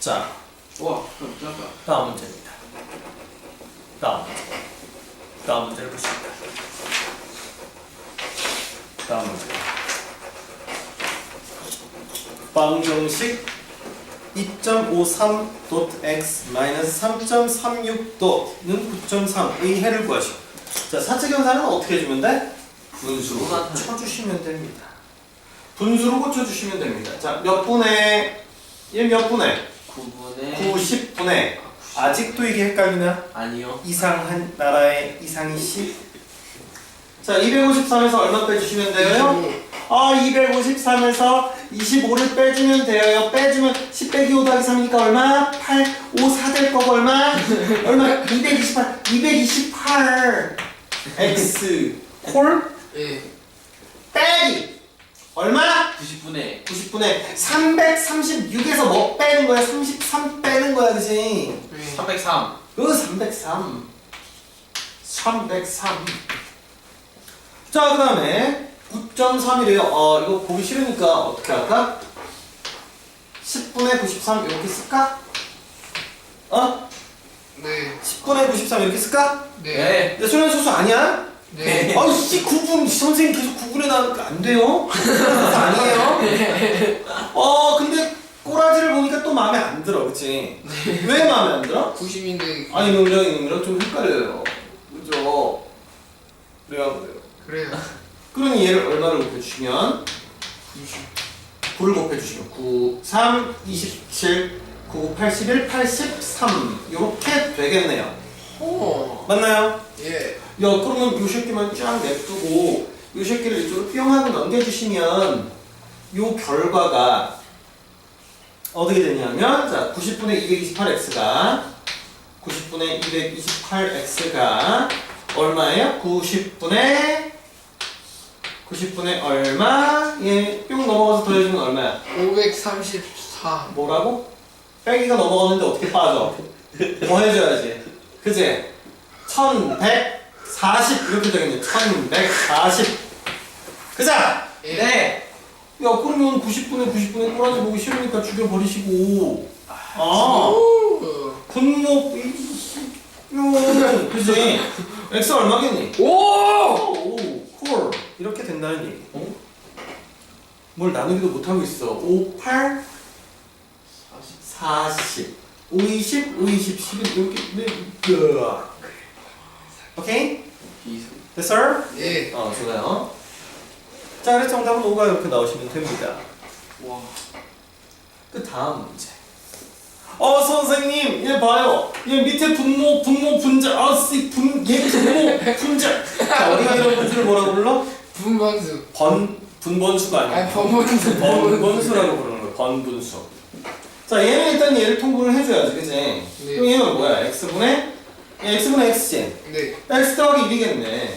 자, 와. 다음 문제입니다. 다음 문제. 다음 문제를 보십니다. 다음 문제. 방정식 2.53.x 3.36는 9.3의 해를 구하시오. 자, 사측경사는 어떻게 해주면 돼? 분수로. 고쳐주시면 됩니다. 분수로 고쳐주시면 됩니다. 자, 몇 분의 얘몇 분의? 9분의 90분의 아직도 이게 헷갈리나? 아니요. 이상한 나라의 이상이 씨. 자, 253에서 얼마 빼주시면 돼요? 아, 253에서 25를 빼주면 돼요. 빼주면 10 빼기 5 더하기 3이니까 얼마? 8, 5, 4 될 거고 얼마? 얼마? 228, 228. X 콜 예. 빼기 얼마? 90분의 90분의 336에서 뭐 빼는 거야? 33 빼는 거야, 그지? 예. 303. 그 303. 303. 자, 그 다음에 9.3이래요. 어, 이거 보기 싫으니까 어떻게 할까? 10분의 93 이렇게 쓸까? 어? 네. 10분의 93 이렇게 쓸까? 네. 네. 근데 소년 소수 아니야? 네. 아이씨 9분 선생님 계속 9분에 나니까 안 돼요? 아니에요? 어 근데 꼬라지를 보니까 또 마음에 안 들어 그치? 왜 마음에 안 들어? 90인데 아니 능력 능력 좀 헷갈려요 그죠? 그래요 그래요 그래요. 그러니 얘를 얼마를 곱해주시면 9를 곱해주시면 9, 3, 27, 9, 81, 83 이렇게 되겠네요 오. 맞나요? 예. 야 그러면 요 새끼만 쫙 냅두고 요 새끼를 이쪽으로 뿅 하고 넘겨주시면 요 결과가 어떻게 되냐면 자 90분의 228x가 90분의 228x가 얼마예요? 90분의 90분의 얼마? 얘뿅 넘어가서 더해주면 얼마야? 534. 뭐라고? 빼기가 넘어갔는데 어떻게 빠져? 더 해줘야지. 그지? 1140 이렇게 되겠네. 1140. 그자! 예. 네! 야, 그러면 90분에 90분에 꼬라지 보기 싫으니까 죽여버리시고. 아, 오. 분노, 뿅. 그지? X 얼마겠니? 오. 오, 콜. 이렇게 된다는 얘기. 어? 뭘 나누기도 못하고 있어. 5, 8, 40, 5, 20, 5, 20, 11 이렇게 네, 으악. 오케이? 기술. 됐어? 예. 어 좋아요. 자 그래서 정답은 5가 이렇게 나오시면 됩니다. 와. 그 다음 문제. 어 선생님 얘 봐요. 얘 밑에 분모 분모 분자 아 씨 분 얘 분모 분자. 자 우리가 이런 분수를 뭐라고 불러? 분번수. 번 분번수가 아니야. 아니 번번수. 번분수라고 부르는 거야. 번분수. 자 얘는 일단 얘를 통분을 해줘야지, 그지? 그럼 얘는 뭐야? x분의 x분의 x지. 네. x 더하기 1이겠네.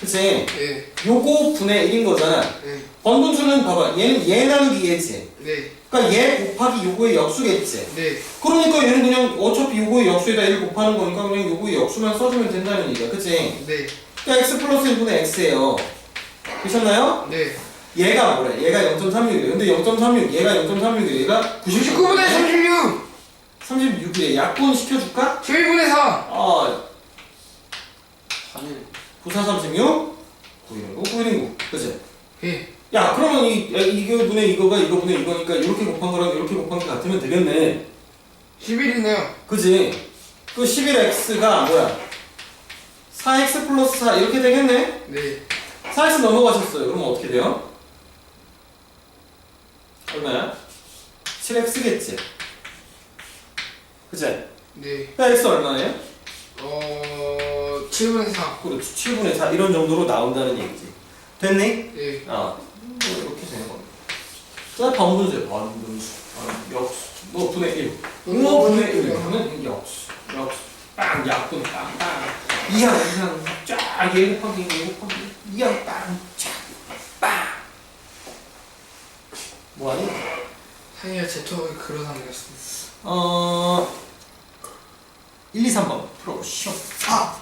그치? 예. 요거 분의 1인 거잖아. 네. 번분수는 봐봐. 얘는 얘 나누기 얘지. 네. 그러니까 얘 곱하기 요거의 역수겠지. 네. 그러니까 얘는 그냥 어차피 요거의 역수에다 1 곱하는 거니까 그냥 요거의 역수만 써주면 된다는 얘기야. 그치? 네. 그러니까 x 플러스 1분의 x예요. 되셨나요? 네. 얘가 뭐래? 얘가 0.36이래. 근데 0.36, 얘가 0.36이래. 얘가 99분의 36. 36이래. 약분 시켜줄까? 11분의 4. 어, 3일. 94, 36, 919, 919. 그치? 예. 야, 그러면 이, 야, 이거 분의 이거가 이거 분의 이거니까 이렇게 곱한 거랑 이렇게 곱한 게 같으면 되겠네. 11이네요. 그지? 그 11x가 뭐야? 4x 플러스 4 이렇게 되겠네? 네. 4x 넘어가셨어요. 그러면 어떻게 돼요? 얼마야? 7x겠지? 그치? 네. 그 x 얼마예요? 어 7분의 4. 그렇지. 7분의 4 이런 정도로 나온다는 얘기지. 됐니? 네. 어. 뭐 이렇게 되는 겁니다. 자, 번분수요. 번분수. 어, 역수. 뭐 분의 1. 뭐 분의 1. 하면 역수. 역수. 빵. 약분. 빵. 빵. 이항. 이항. 쫙. 얘 곱하기 얘 곱하기. 이항. 빵. 뭐하니? 상이가 제 톡을 글로 남겼습니다. 어... 1, 2, 3번 풀어보시오. 아!